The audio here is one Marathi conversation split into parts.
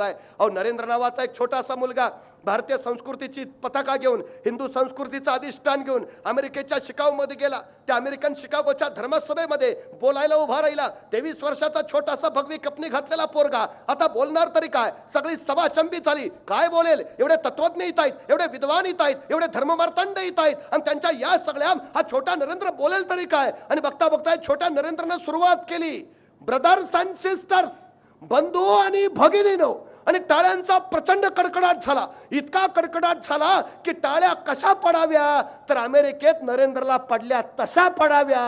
आहे. अहो नरेंद्र नावाचा एक छोटासा मुलगा भारतीय संस्कृतीची पताका घेऊन हिंदू संस्कृतीचं अधिष्ठान घेऊन अमेरिकेच्या शिकागोमध्ये गेला. त्या अमेरिकन शिकागोच्या धर्मसभेमध्ये बोलायला उभा राहिला. तेवीस वर्षाचा छोटासा भगवी कपनी घातलेला पोरगा. आता बोलणार तरी काय? सगळी सभा चंबी झाली. काय बोलेल? एवढे तत्वज्ञ येत आहेत एवढे विद्वान येत आहेत एवढे धर्ममार्तंड येत आहेत. आणि त्यांच्या या सगळ्या हा छोटा नरेंद्र बोलेल तरी काय? आणि बघता बघता छोट्या नरेंद्रनं सुरुवात केली. ब्रदर्स अँड सिस्टर्स बंधू आणि भगिनीनो आणि टाळ्यांचा प्रचंड कडकडाट झाला. इतका कडकडाट झाला की टाळ्या कशा पडाव्या? तर अमेरिकेत नरेंद्रला पडल्या तशा पडाव्या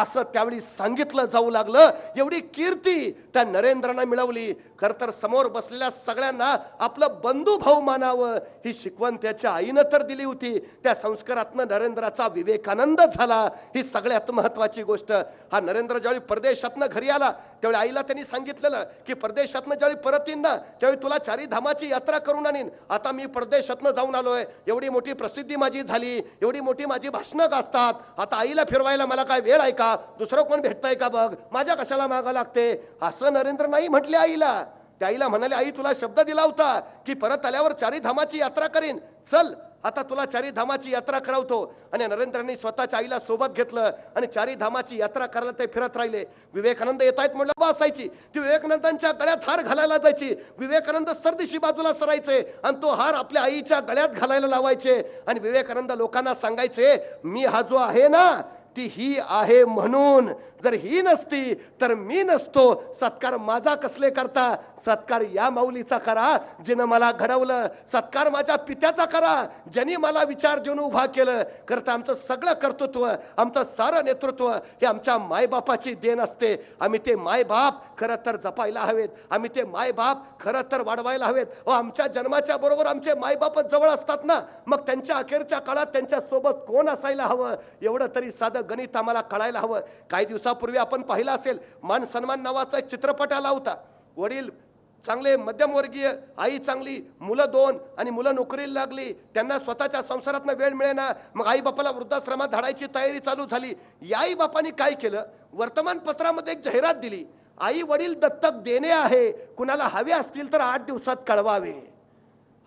असं त्यावेळी सांगितलं जाऊ लागलं. एवढी कीर्ती त्या नरेंद्रनं मिळवली. खर तर समोर बसलेल्या सगळ्यांना आपलं बंधू भाऊ मानावं ही शिकवण त्याच्या आईनं तर दिली होती. त्या संस्कारातनं नरेंद्राचा विवेकानंद झाला. ही सगळ्यात महत्वाची गोष्ट. हा नरेंद्र ज्यावेळी परदेशातनं घरी आला त्यावेळी आईला त्यांनी सांगितलेलं की परदेशातनं ज्यावेळी परत येईन ना त्यावेळी तुला चारी धामाची यात्रा करून आणीन. आता मी परदेशातनं जाऊन आलोय. एवढी मोठी प्रसिद्धी माझी झाली. एवढी मोठी माझी भाषणं गाजतात. आता आईला फिरवायला मला काय वेळ आहे का? दुसरं कोण भेटतंय का बघ? माझ्या कशाला मागा लागते? असं नरेंद्र नाही म्हटले आईला. त्या आईला म्हणाले आई तुला शब्द दिला होता की परत आल्यावर चारी धामाची यात्रा करीन. चल आता तुला चारी धामाची यात्रा करावतो. आणि नरेंद्रांनी स्वतःच्या आईला सोबत घेतलं आणि चारी धामाची यात्रा करायला ते फिरत राहिले. विवेकानंद येत आहेत म्हणलं बसायची ती विवेकानंदांच्या गळ्यात हार घालायला जायची. विवेकानंद सरदिशी बाजूला सरायचे आणि तो हार आपल्या आईच्या गळ्यात घालायला लावायचे. आणि विवेकानंद लोकांना सांगायचे मी हा जो आहे ना ती ही आहे म्हणून. जर ही नसती तर मी नसतो. सत्कार माझा कसले करता? सत्कार या माऊलीचा करा जिनं मला घडवलं. सत्कार माझ्या पित्याचा करा. ज्यांनी मला विचार देऊन उभा केलं करता आमचं सगळं कर्तृत्व आमचं सारं नेतृत्व हे आमच्या मायबापाची देण असते. आम्ही ते मायबाप खरं तर जपायला हवेत. आम्ही ते मायबाप खरं तर वाढवायला हवेत. व आमच्या जन्माच्या बरोबर आमचे मायबापच जवळ असतात ना. मग त्यांच्या अखेरच्या काळात त्यांच्यासोबत कोण असायला हवं? एवढं तरी साधं गणित आम्हाला कळायला हवं. काही दिवसापूर्वी आपण पाहिलं असेल मान सन्मान नावाचा एक चित्रपट आला होता. वडील चांगले मध्यमवर्गीय आई चांगली मुलं दोन आणि मुलं नोकरीला लागली. त्यांना स्वतःच्या संसारातनं वेळ मिळेना. मग आई बापाला वृद्धाश्रमात धाडायची तयारी चालू झाली. या आई बापानी काय केलं? वर्तमानपत्रामध्ये एक जाहिरात दिली. आई वडील दत्तक देणे आहे. कुणाला हवे असतील तर आठ दिवसात कळवावे.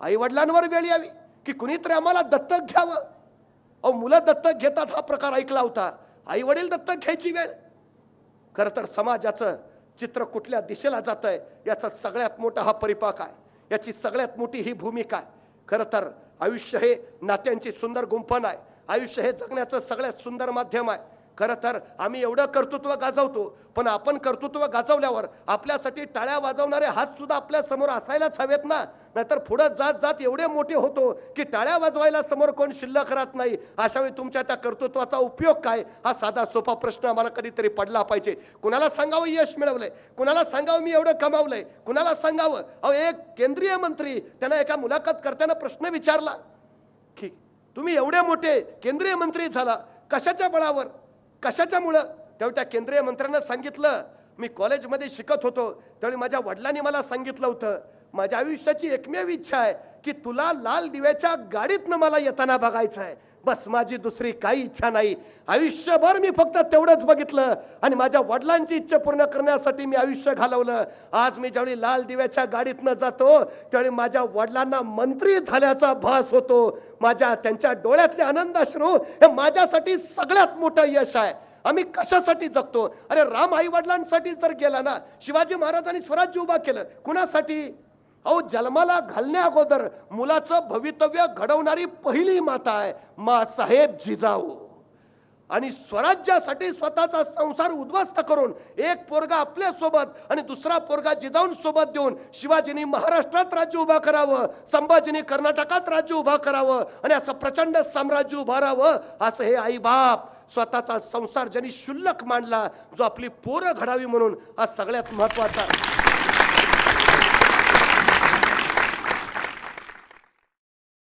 आई वडिलांवर वेळ यावी. की कुणीतरी आम्हाला दत्तक घ्यावं? अहो मुलं दत्तक घेतात हा प्रकार ऐकला होता. आई वडील दत्तक घ्यायची वेळ. खरं तर समाजाचं चित्र कुठल्या दिशेला जात आहे याचा सगळ्यात मोठा हा परिपाक आहे. याची सगळ्यात मोठी ही भूमिका आहे. खरं तर आयुष्य हे नात्यांची सुंदर गुंफण आहे. आयुष्य हे जगण्याचं सगळ्यात सुंदर माध्यम आहे. खरं तर आम्ही एवढं कर्तृत्व गाजवतो पण आपण कर्तृत्व गाजवल्यावर आपल्यासाठी टाळ्या वाजवणारे हात सुद्धा आपल्यासमोर असायलाच हवेत ना? नाहीतर पुढं जात जात एवढे मोठे होतो की टाळ्या वाजवायला समोर कोण शिल्लक राहत नाही. अशा वेळी तुमच्या त्या कर्तृत्वाचा उपयोग काय? हा साधा सोपा प्रश्न आम्हाला कधीतरी पडला पाहिजे. कुणाला सांगावं यश मिळवलंय? कुणाला सांगावं मी एवढं कमावलंय? कुणाला सांगावं? अहो एक केंद्रीय मंत्री त्यांना एका मुलाखत करताना प्रश्न विचारला की तुम्ही एवढे मोठे केंद्रीय मंत्री झाला कशाच्या बळावर? कशाच्यामुळं? त्यावेळी त्या केंद्रीय मंत्र्यांना सांगितलं. मी कॉलेजमध्ये शिकत होतो. त्यावेळी माझ्या वडिलांनी मला सांगितलं होतं. माझ्या आयुष्याची एकमेव इच्छा आहे. की तुला लाल दिव्याच्या गाडीतनं मला येताना बघायचं आहे. बस माझी दुसरी काही इच्छा नाही. आयुष्यभर मी फक्त तेवढंच बघितलं आणि माझ्या वडिलांची इच्छा पूर्ण करण्यासाठी मी आयुष्य घालवलं. आज मी ज्यावेळी लाल दिव्याच्या गाडीतनं जातो त्यावेळी माझ्या वडिलांना मंत्री झाल्याचा भास होतो. माझ्या त्यांच्या डोळ्यातले आनंदाश्रू हे माझ्यासाठी सगळ्यात मोठं यश आहे. आम्ही कशासाठी जगतो? अरे राम आई वडिलांसाठीच तर गेला ना. शिवाजी महाराजांनी स्वराज्य उभा केलं. कुणासाठी? अहो जन्माला घालण्या अगोदर मुलाचं भवितव्य घडवणारी पहिली माता आहे मा साहेब जिजाऊ. आणि स्वराज्यासाठी स्वतःचा संसार उद्ध्वस्त करून एक पोरगा आपल्यासोबत आणि दुसरा पोरगा जिजाऊन सोबत देऊन शिवाजींनी महाराष्ट्रात राज्य उभा करावं संभाजीनी कर्नाटकात राज्य उभा करावं आणि असं प्रचंड साम्राज्य उभारावं असं हे आई बाप स्वतःचा संसार ज्यांनी शुल्लक मांडला जो आपली पोरं घडावी म्हणून हा सगळ्यात महत्त्वाचा